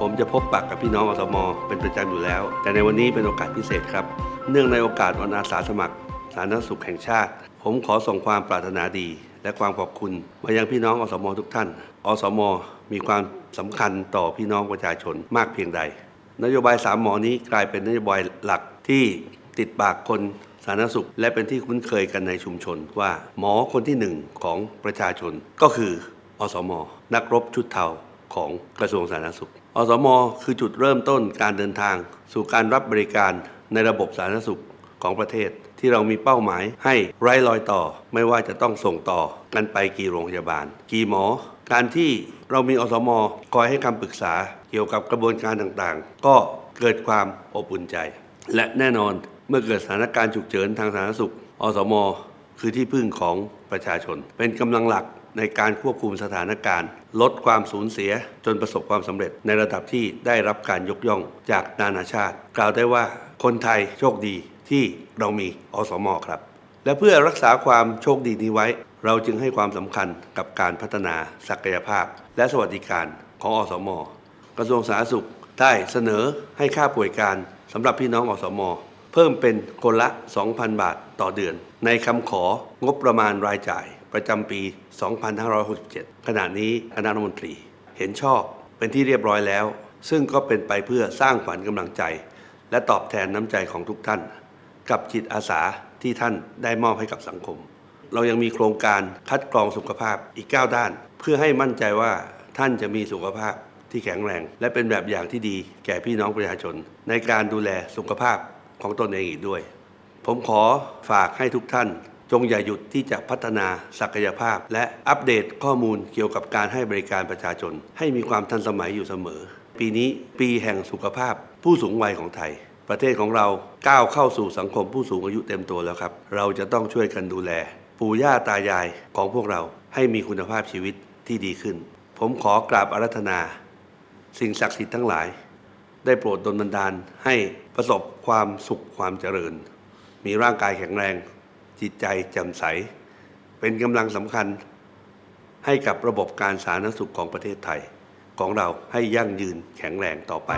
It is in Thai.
ผมจะพบปะกับพี่น้องอสมเป็นประจำอยู่แล้ว แต่ในวันนี้เป็นโอกาสพิเศษครับ เนื่องในโอกาสวันอาสาสมัคร สาธารณสุขแห่งชาติ ผมขอส่งความปรารถนาดี และความขอบคุณมายังพี่น้องอสมทุกท่าน อสมมีความสำคัญต่อพี่น้องประชาชนมากเพียงใด นโยบายสามหมอนี้กลายเป็นนโยบายหลักที่ติดปากคนสาธารณสุข และเป็นที่คุ้นเคยกันในชุมชนว่าหมอคนที่หนึ่งของประชาชนก็คืออสม นักรบชุดเทา ของกระทรวงสาธารณสุข อสม คือจุดเริ่มต้นการเดินทาง สู่การรับบริการในระบบสาธารณสุขของประเทศ ที่เรามีเป้าหมายให้ไร้รอยต่อ ไม่ว่าจะต้องส่งต่อกันไปกี่โรงพยาบาล กี่หมอ การที่เรามีอสม คอยให้คำปรึกษาเกี่ยวกับกระบวนการต่างๆ ก็เกิดความอบอุ่นใจ และแน่นอนเมื่อเกิดสถานการณ์ฉุกเฉินทางสาธารณสุข อสม คือที่พึ่งของประชาชน เป็นกำลังหลัก ในการควบคุมสถานการณ์ ลดความสูญเสียจนประสบความสำเร็จในระดับที่ได้รับการยกย่องจากนานาชาติ กล่าวได้ว่าคนไทยโชคดีที่เรามีอสมอครับ และเพื่อรักษาความโชคดีนี้ไว้ เราจึงให้ความสำคัญกับการพัฒนาศักยภาพ และสวัสดิการของอสมกระทรวงสาธารณสุขได้เสนอให้ค่าป่วยการสำหรับพี่น้องอสม เพิ่มเป็นคนละ 2,000 บาท ต่อเดือน ในคำของบประมาณรายจ่ายประจำปี 2567 ขณะนี้คณะรัฐมนตรี เห็นชอบเป็นที่เรียบร้อยแล้ว ซึ่งก็เป็นไปเพื่อสร้างขวัญกำลังใจ และตอบแทนน้ำใจของทุกท่าน กับจิตอาสาที่ท่านได้มอบให้กับสังคม เรายังมีโครงการคัดกรองสุขภาพอีก 9 ด้าน เพื่อให้มั่นใจว่าท่านจะมีสุขภาพที่แข็งแรง และเป็นแบบอย่างที่ดีแก่พี่น้องประชาชน ในการดูแลสุขภาพของตนเองอีกด้วย ผมขอฝากให้ทุกท่าน จงอย่าหยุดที่จะพัฒนาศักยภาพ และอัปเดตข้อมูลเกี่ยวกับการให้บริการประชาชน ให้มีความทันสมัยอยู่เสมอ ปีนี้ปีแห่งสุขภาพผู้สูงวัยของไทย ประเทศของเราก้าวเข้าสู่สังคมผู้สูงอายุเต็มตัวแล้วครับ เราจะต้องช่วยกันดูแล ปู่ย่าตายายของพวกเราให้มีคุณภาพชีวิตที่ดีขึ้น ผมขอกราบอารัธนา สิ่งศักดิ์สิทธิ์ทั้งหลาย ได้โปรดดลบันดาลให้ประสบความสุขความเจริญ มีร่างกายแข็งแรง จิตใจแจ่มใส เป็นกำลังสำคัญให้กับระบบการสาธารณสุขของประเทศไทย ของเราให้ยั่งยืนแข็งแรงต่อไป